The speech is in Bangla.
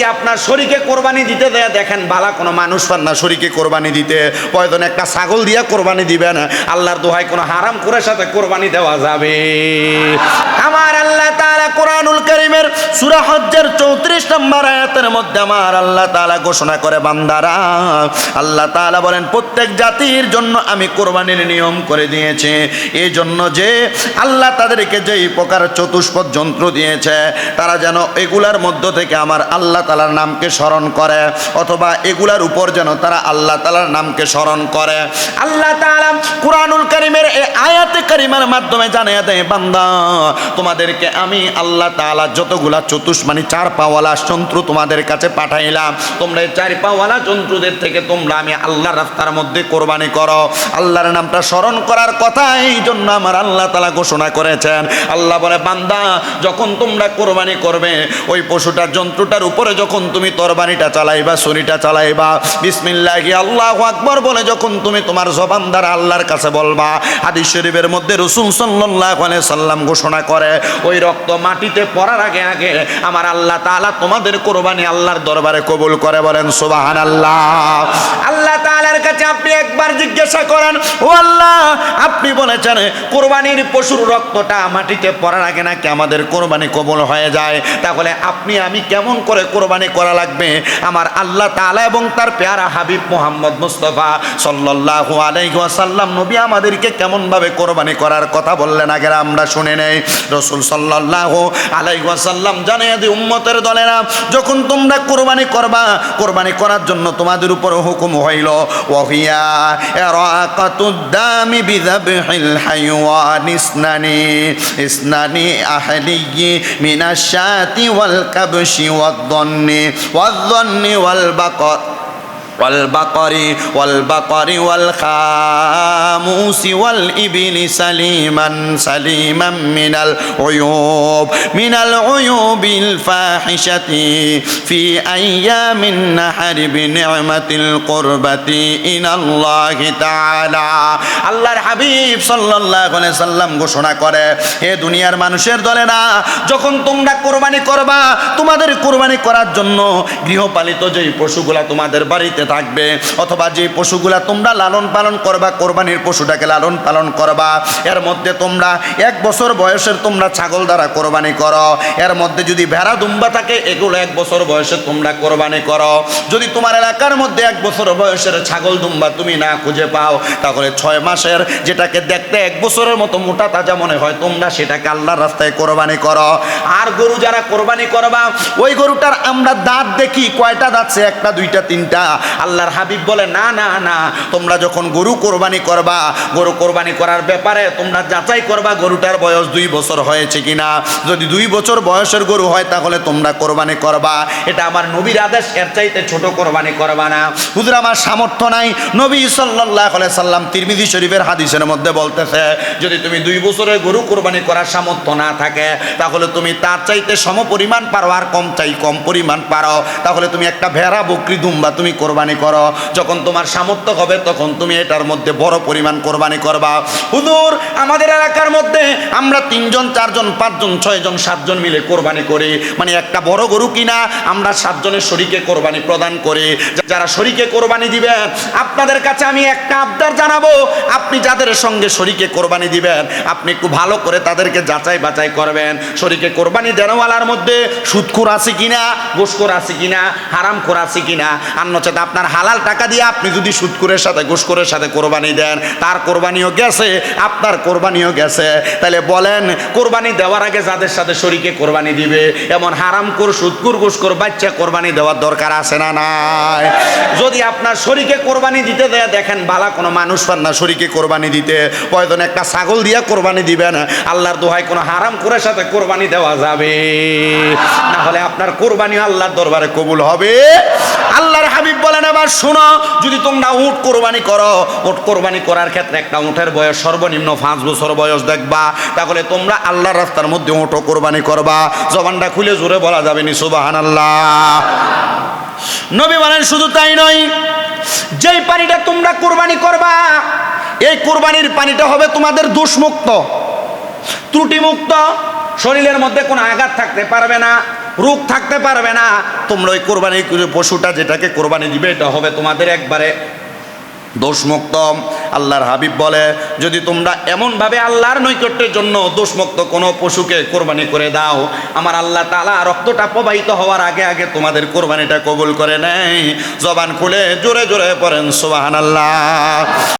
যদি আপনার শরীকে কোরবানি দিতে দেয়া, দেখেন বালা কোনো মানুষ পান না শরীকে কোরবানি দিতে প্রয়োজন একটা ছাগল দিয়া কোরবানি দিবেন, আল্লাহর দোহাই কোনো হারাম করে সাথে কোরবানি দেওয়া যাবে। আমার আল্লাহ তারা কোরআনুল সূরা হজ্জের 34 নম্বর আয়াতের মধ্যে আমার আল্লাহ তাআলা ঘোষণা করে, বান্দারা, আল্লাহ তাআলা বলেন, প্রত্যেক জাতির জন্য আমি কোরবানির নিয়ম করে দিয়েছি। এই জন্য যে আল্লাহ তাদেরকে যেই প্রকার চতুষ্পদ যন্ত্র দিয়েছে, তারা যেন এগুলার মধ্য থেকে আমার আল্লাহ তালার নামকে স্মরণ করে, অথবা এগুলার উপর যেন তারা আল্লাহ তালার নামকে স্মরণ করে। আল্লাহ তাআলা কোরআনুল কারীমের এই আয়াতে কারিমার মাধ্যমে জানিয়ে দেয়, বান্দা, তোমাদেরকে আমি আল্লাহ তাআলা যতগুলা চতুষ মানে চার পাওয়ালা যন্ত্র তোমাদের কাছে পাঠাইলাম। তোমরা এই চার পাওয়ালা যন্ত্রদের থেকে তোমরা আমি আল্লাহর রাস্তার মধ্যে কোরবানি করো। আল্লাহর নামটা স্মরণ করার কথা, এই জন্য আমার আল্লাহ তাআলা ঘোষণা করেছেন। আল্লাহ বলে, বান্দা, যখন তোমরা কোরবানি করবে, ওই পশুটার যন্ত্রটার উপরে যখন তুমি তরবানিটা চালাইবা ছুরিটা চালাইবা, বিসমিল্লাহি, আল্লাহু আকবার বলে যখন তুমি তোমার জবান দ্বারা আল্লাহর কাছে বলবা, হাদিস শরীফের মধ্যে রসুল আলাইহি সাল্লাম ঘোষণা করে, ওই রক্ত মাটিতে পড়ার আগে আগে। আমার আল্লাহ তোমাদের কোরবানি আল্লাহর দরবারে কবুল করে বলেন সুবহানাল্লাহ। আল্লাহ তাআলার কাছে আপনি একবার জিজ্ঞাসা করেন, ও আল্লাহ, আপনি বলেছেন কোরবানির পশুর রক্তটা মাটিতে পড়ার আগে নাকি আমাদের কোরবানি কবুল হয়ে যায়? তাহলে আপনি, আমি কেমন করে কোরবানি করা লাগবে? আমার আল্লাহ তাআলা এবং তার পেয়ারা হাবিব মোহাম্মদ মুস্তফা সাল্লাল্লাহু আলাইহি ওয়াসাল্লাম, নবী আমাদেরকে কেমন ভাবে কোরবানি করার কথা বললেন আগে আমরা শুনে নেই। রসুল সাল্লাল্লাহু আলাইহি ওয়াসাল্লাম জানিয়ে দিই উম্মতের দলেরা, যখন তোমরা কোরবানি করবা, কোরবানি করার জন্য তোমাদের উপর হুকুম হইল। وفيها إراقة الدم بذبح الحيوان اسنني اثنان أحلي من الشاة والكبش والظن والظن والبقر. ওয়াল বাকরি ওয়াল বাকরি ওয়াল খামুসি ওয়াল ইবিলি মিনাল উয়ুব, মিনাল উয়ুবিল ফাহিশাতি, ফি আইয়ামিন নাহারি আল্লাহর হাবিব সাল্লাল্লাহু আলাইহি সাল্লাম ঘোষণা করে এ দুনিয়ার মানুষের দলে না যখন তোমরা কোরবানি করবা, তোমাদের কোরবানি করার জন্য গৃহপালিত যেই পশুগুলা তোমাদের বাড়িতে থাকবে। অথবা যে পশুগুলা তোমরা লালন পালন করবা, কোরবানির পশুটাকে লালন পালন করবা। এর মধ্যে তোমরা এক বছর বয়সের তোমরা ছাগল দ্বারা কোরবানি করো। এর মধ্যে যদি ভেড়া দুম্বা থাকে, এগুলো এক বছর বয়সে তোমরা কোরবানি করো। যদি তোমার এলাকার মধ্যে এক বছর বয়সের ছাগল দুম্বা তুমি না খুঁজে পাও, তাহলে ছয় মাসের যেটাকে দেখতে এক বছরের মতো মোটা তাজা মনে হয়, তোমরা সেটাকে আল্লাহর রাস্তায় কোরবানি করো। আর গরু যারা কোরবানি করবা, ওই গরুটার আমরা দাঁত দেখি, কয়টা দাঁত সে? একটা, দুইটা, তিনটা। আল্লাহর হাবিব বলে, না না না, তোমরা যখন গরু কোরবানি করবা, গরু কোরবানি করার ব্যাপারে তোমরা যাচাই করবা গরুটার বয়স দুই বছর হয়েছে কিনা। যদি দুই বছর বয়সের গরু হয়, তাহলে তোমরা কোরবানি করবা। এটা আমার নবীর আদেশ, এর চাইতে ছোট কোরবানি করবা না। হুজুর, আমার সামর্থ্য নাই। নবী আলাইহি সাল্লাম তিরমিজি শরীফের হাদিসের মধ্যে বলতেছে, যদি তুমি দুই বছরের গরু কোরবানি করার সামর্থ্য না থাকে, তাহলে তুমি তার চাইতে সম পরিমাণ পারো আর কম চাই কম পরিমাণ পারো। তাহলে তুমি একটা ভেড়া, বকরি, দুম্বা তুমি কোরবানি করো। যখন তোমার সামর্থ্য হবে, তখন তুমি এটার মধ্যে বড় পরিমাণ কোরবানি করবা। হুজুর, আমাদের এলাকার মধ্যে আমরা তিনজন, চারজন, পাঁচজন, ছয়জন, সাতজন মিলে কোরবানি করি। মানে একটা বড় গরু কিনা, আমরা সাতজনের শরীকে কোরবানি প্রদান করি। যারা শরীকে কোরবানি দিবেন আপনাদের কাছে আমি একটা আবদার জানাব। আপনি যাদের সঙ্গে শরীকে কোরবানি দিবেন, আপনি একটু ভালো করে তাদেরকে যাচাই বাছাই করবেন। শরীকে কোরবানি দেনওয়ালার মধ্যে সুদখোর আছে কিনা গোসকোর আছে কিনা, হারামখোর আছে কিনা, আর নচেত আপনার হালাল টাকা দিয়ে আপনি যদি সুদকুরের সাথে গোসকোরের সাথে কোরবানি দেন, তার কোরবানিও গেছে, আপনার কোরবানিও গেছে। তাহলে বলেন, কোরবানি দেওয়ার আগে যাদের সাথে শরীকে কোরবানি দিবে, এমন হারামখোর সুদকুর গোসকোর বাচ্চা কোরবানি দেওয়ার দরকার আছে না নাই? যদি আপনার শরীকে কোরবানি দিতে দেয়, দেখেন বালা কোনো মানুষ পান না শরীকে কোরবানি দিতে। প্রয়োজন একটা ছাগল দিয়ে কোরবানি দিবেন? আল্লাহর দোহাই কোনো হারাম করে সাথে কোরবানি দেওয়া যাবে। না হলে আপনার কোরবানি আল্লাহর দরবারে কবুল হবে। আল্লাহর হাবিব বলেন এবার শোনো, যদি তোমরা উট কোরবানি করো, উট কোরবানি করার ক্ষেত্রে একটা উটের বয়স সর্বনিম্ন পাঁচ বছর বয়স দেখবা, তাহলে তোমরা আল্লাহর রাস্তার মধ্যে উটও কোরবানি করবা। জবানটা খুলে জোরে বলা যাবে নি সুবাহান আল্লাহ নবী বলেন, শুধু তাই নয়, যেই পানিটা তোমরা কোরবানি করবা, এই কোরবানির পানিটা হবে তোমাদের দোষমুক্ত। ত্রুটিমুক্ত, শরীরের মধ্যে কোনো আঘাত থাকতে পারবে না। রোগ থাকতে পারবে না। তোমরা ওই কোরবানি পশুটা যেটাকে কোরবানি দিবে, এটা হবে তোমাদের একবারে দোষমুক্ত আল্লাহর হাবিব বলে, যদি তোমরা এমনভাবে আল্লাহর নৈকট্যের জন্য দোষমুক্ত কোনো পশুকে কোরবানি করে দাও, আমার আল্লাহ তালা রক্তটা প্রবাহিত হওয়ার আগে আগে তোমাদের কোরবানিটা কবুল করে নেয়। জবান খুলে জোরে জোরে পড়েন সোবাহান আল্লাহ